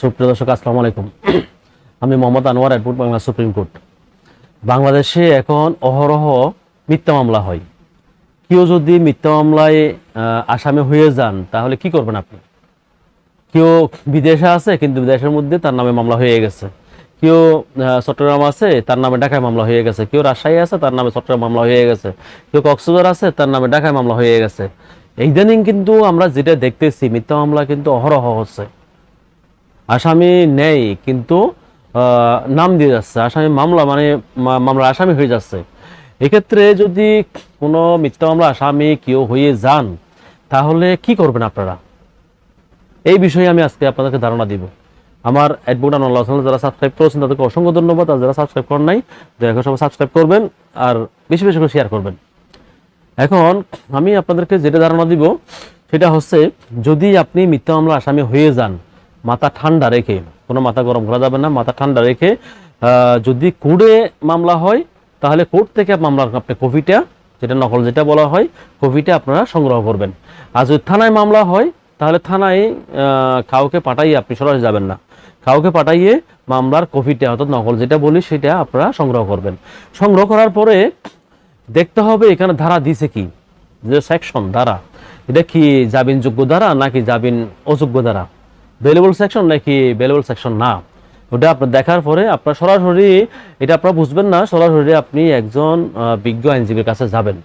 সুপ্রিয় দর্শক, আসসালামু আলাইকুম। আমি মোহাম্মদ আনোয়ার অ্যাডভোট বাংলা সুপ্রিম কোর্ট। বাংলাদেশে এখন অহরহ মিথ্যা মামলা হয়। কেউ যদি মিথ্যা মামলায় আসামি হয়ে যান, তাহলে কি করবেন আপনি? কেউ বিদেশে আছে, কিন্তু বিদেশের মধ্যে তার নামে মামলা হয়ে গেছে। কেউ চট্টগ্রাম আছে, তার নামে ঢাকায় মামলা হয়ে গেছে। কেউ রাজশাহী আছে, তার নামে চট্টগ্রাম মামলা হয়ে গেছে। কেউ কক্সবাজার আছে, তার নামে ঢাকায় মামলা হয়ে গেছে। ইদানিং কিন্তু আমরা যেটা দেখতেছি, মিথ্যা মামলা কিন্তু অহরহ হচ্ছে। আসামি নেই, কিন্তু নাম দিয়ে যাচ্ছে। আসামি মামলা মানে মামলা আসামি হয়ে যাচ্ছে। এক্ষেত্রে যদি কোনো মিথ্যা মামলা আসামি কেউ হয়ে যান, তাহলে কি করবেন আপনারা? এই বিষয়ে আমি আজকে আপনাদেরকে ধারণা দিব। আমার অ্যাডভোকেট আল্লাহ যারা সাবস্ক্রাইব করেছেন, তাদেরকে অসংখ্য ধন্যবাদ। আর যারা সাবস্ক্রাইব করেন নাই করে সবাই সাবস্ক্রাইব করবেন আর বেশি বেশি করে শেয়ার করবেন। এখন আমি আপনাদেরকে যেটা ধারণা দিব, সেটা হচ্ছে, যদি আপনি মিথ্যা মামলা আসামি হয়ে যান মাথা ঠান্ডা রেখে, কোনো মাথা গরম করা যাবে না, মাথা ঠান্ডা রেখে যদি কোর্টে মামলা হয়, তাহলে কোর্ট থেকে মামলা আপনি কপিটা, যেটা নকল যেটা বলা হয়, কপিটা আপনারা সংগ্রহ করবেন। আর যদি থানায় মামলা হয়, তাহলে থানায় কাউকে পাঠাইয়ে আপনি সরাসরি যাবেন না। কাউকে পাঠাইয়ে মামলার কপিটা অর্থাৎ নকল যেটা বলি, সেটা আপনারা সংগ্রহ করবেন। সংগ্রহ করার পরে দেখতে হবে এখানে ধারা দিছে কি? যে সেকশন ধারা। এটা কি জামিনযোগ্য ধারা নাকি জামিন অযোগ্য ধারা? ভ্যালুবল সেকশন নাকি ভ্যালুবল সেকশন না? ওটা আপনার দেখার পরে আপনার সরাসরি, এটা আপনারা বুঝবেন না, সরাসরি আপনি একজন বিজ্ঞ আইনজীবীর কাছে যাবেন।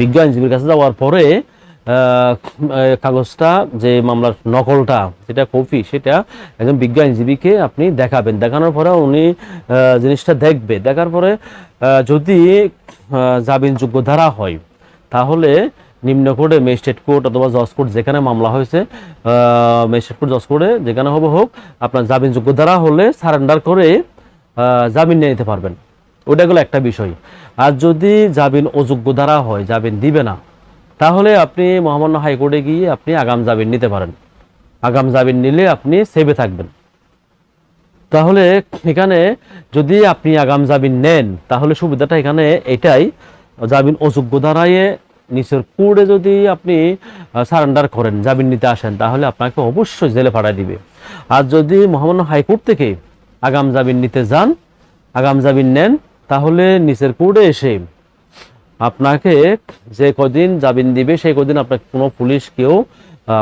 বিজ্ঞ আইনজীবীর কাছে যাওয়ার পরে কাগজটা, যে মামলার নকলটা, যেটা কপি, সেটা একজন বিজ্ঞ আইনজীবীকে আপনি দেখাবেন। দেখানোর পরে উনি জিনিসটা দেখবে। দেখার পরে যদি জামিনযোগ্য ধারা হয়, তাহলে নিম্ন কোর্টে ম্যাজিস্ট্রেট কোর্ট অথবা জজ কোর্ট যেখানে মামলা হয়েছে ম্যাজিস্ট্রেট কোর্ট, জজ কোর্টে যেখানে হবে হোক, আপনার জামিনযোগ্য ধারা হলে সারেন্ডার করে জামিন নিয়ে নিতে পারবেন। ওটা গেলো একটা বিষয়। আর যদি জামিন অযোগ্য ধারা হয়, জামিন দিবে না, তাহলে আপনি মহামান্য হাইকোর্টে গিয়ে আপনি আগাম জামিন নিতে পারেন। আগাম জামিন নিলে আপনি সেভে থাকবেন। তাহলে এখানে যদি আপনি আগাম জামিন নেন, তাহলে সুবিধাটা এখানে এটাই, জামিন অযোগ্য ধারায় নিচের কোর্টে যদি আপনি সারেন্ডার করেন, জামিন নিতে আসেন, তাহলে আপনাকে অবশ্যই জেলে পাঠায় দিবে। আর যদি মহামান্য হাইকোর্ট থেকে আগাম জামিন নিতে যান, আগাম জামিন নেন, তাহলে নিচের কোর্টে এসে আপনাকে যে কদিন জামিন দিবে, সেই কদিন আপনাকে কোনো পুলিশ কেউ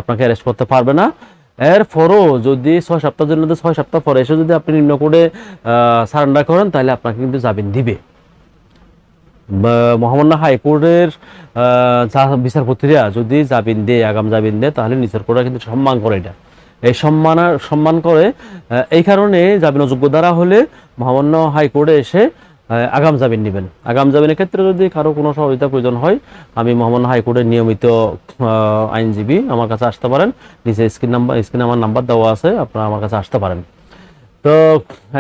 আপনাকে অ্যারেস্ট করতে পারবে না। এরপরও যদি ছয় সপ্তাহের জন্য, ছয় সপ্তাহ পরে এসে যদি আপনি নিম্ন কোর্টে সারেন্ডার করেন, তাহলে আপনাকে কিন্তু জামিন দিবে। মহামান্য হাইকোর্টের বিচারপতিরা যদি জামিন দেয়, আগাম জামিন দেয়, তাহলে নিচের কোর্টে কিন্তু সম্মান করে এটা। এই সম্মান সম্মান করে এই কারণে জামিন অযোগ্য দ্বারা হলে মহামান্য হাইকোর্টে এসে আগাম জামিন নেবেন। আগাম জামিনের ক্ষেত্রে যদি কারও কোনো সহযোগিতা প্রয়োজন হয়, আমি মহামান্য হাইকোর্টের নিয়মিত আইনজীবী আমার কাছে আসতে পারেন। নিচে স্ক্রিন নাম্বার, স্ক্রিনে আমার নাম্বার দেওয়া আছে, আপনারা আমার কাছে আসতে পারেন। তো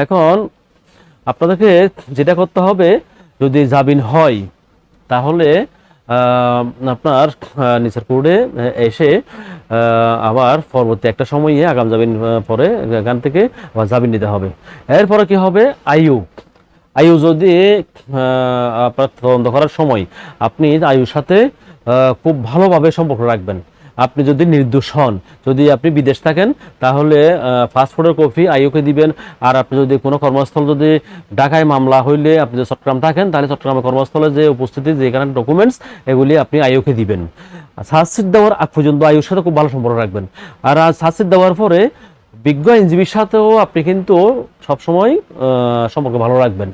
এখন আপনাদেরকে যেটা করতে হবে যদি জামিন হয় তাহলে আপনার আহ, নিচের কোর্টে এসে আবার পরবর্তী একটা সময়ে আগাম জামিন পরে এখান থেকে আবার জামিন নিতে হবে। এরপরে কি হবে? আয়ু আয়ু যদি আপনার তদন্ত করার সময় আপনি আয়ুর সাথে খুব ভালোভাবে সম্পর্ক রাখবেন। আপনি যদি নির্দোষ হন, যদি আপনি বিদেশ থাকেন, তাহলে পাসপোর্টের কপি আইওকে দিবেন। আর আপনি যদি কোনো কর্মস্থল যদি ঢাকায় মামলা হইলে আপনি যদি চট্টগ্রাম থাকেন, তাহলে চট্টগ্রামের কর্মস্থলে যে উপস্থিতি, যেখানে ডকুমেন্টস এগুলি আপনি আইওকে দিবেন। সার্জশিট দেওয়ার আগ পর্যন্ত আয়ুর সাথে খুব ভালো সম্পর্ক রাখবেন। আর সার্জশিট দেওয়ার পরে বিজ্ঞ আইনজীবীর সাথেও আপনি কিন্তু সবসময় সম্পর্ক ভালো রাখবেন।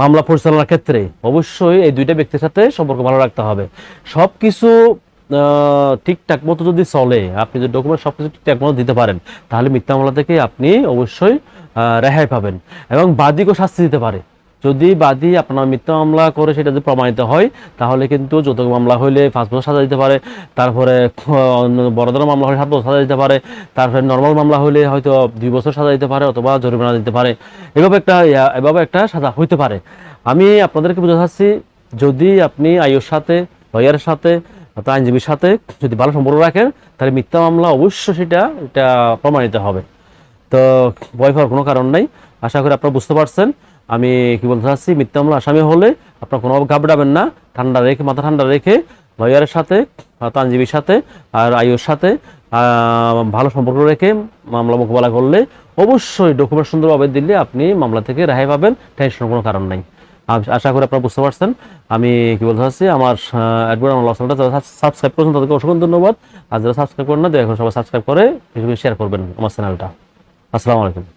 মামলা পরিচালনার ক্ষেত্রে অবশ্যই এই দুইটা ব্যক্তির সাথে সম্পর্ক ভালো রাখতে হবে। সব কিছু ঠিকঠাক মতো যদি চলে, আপনি যদি ডকুমেন্ট সব কিছু ঠিকঠাক মতো দিতে পারেন, তাহলে মিথ্যা মামলা থেকে আপনি অবশ্যই রেহাই পাবেন এবং বাদীকেও শাস্তি দিতে পারে। যদি বাদী আপনার মিথ্যা মামলা করে সেটা যদি প্রমাণিত হয়, তাহলে কিন্তু যৌতুক মামলা হইলে পাঁচ বছর সাজা দিতে পারে, তারপরে বড় ধরনের মামলা হলে সাত বছর সাজা দিতে পারে, তারপরে নর্মাল মামলা হলে হয়তো দুই বছর সাজা দিতে পারে অথবা জরিমানা দিতে পারে। এভাবে একটা এভাবে একটা সাজা হইতে পারে। আমি আপনাদেরকে চাচ্ছি, যদি আপনি আয়ুর সাথে লয়ারের সাথে অর্থাৎ আইনজীবীর সাথে যদি ভালো সম্পর্ক রাখেন, তাহলে মিথ্যা মামলা অবশ্যই সেটা, এটা প্রমাণিত হবে। তো ভয় পাওয়ার কোনো কারণ নাই। আশা করি আপনারা বুঝতে পারছেন। আমি কি বলতে চাচ্ছি, মিথ্যা মামলা আসামি হলে আপনার কোনোভাবে ঘাবড়াবেন না। ঠান্ডা রেখে, মাথা ঠান্ডা রেখে লয়ারের সাথে আইনজীবীর সাথে আর আইওর সাথে ভালো সম্পর্ক রেখে মামলা মোকাবেলা করলে অবশ্যই ডকুমেন্ট সুন্দরভাবে দিলে আপনি মামলা থেকে রেহাই পাবেন। টেনশনের কোনো কারণ নাই। আশা করি আপনারা বুঝতে পারছেন। আমি কি বলতে চাচ্ছি, আমার অ্যাডভোকেট আমার যারা সাবস্ক্রাইব করেছেন তাদেরকে অসংখ্য ধন্যবাদ। আর যারা সাবস্ক্রাইব করেন না দেখুন সবাই সাবস্ক্রাইব করে শেয়ার করবেন আমার চ্যানেলটা আসসালামু আলাইকুম।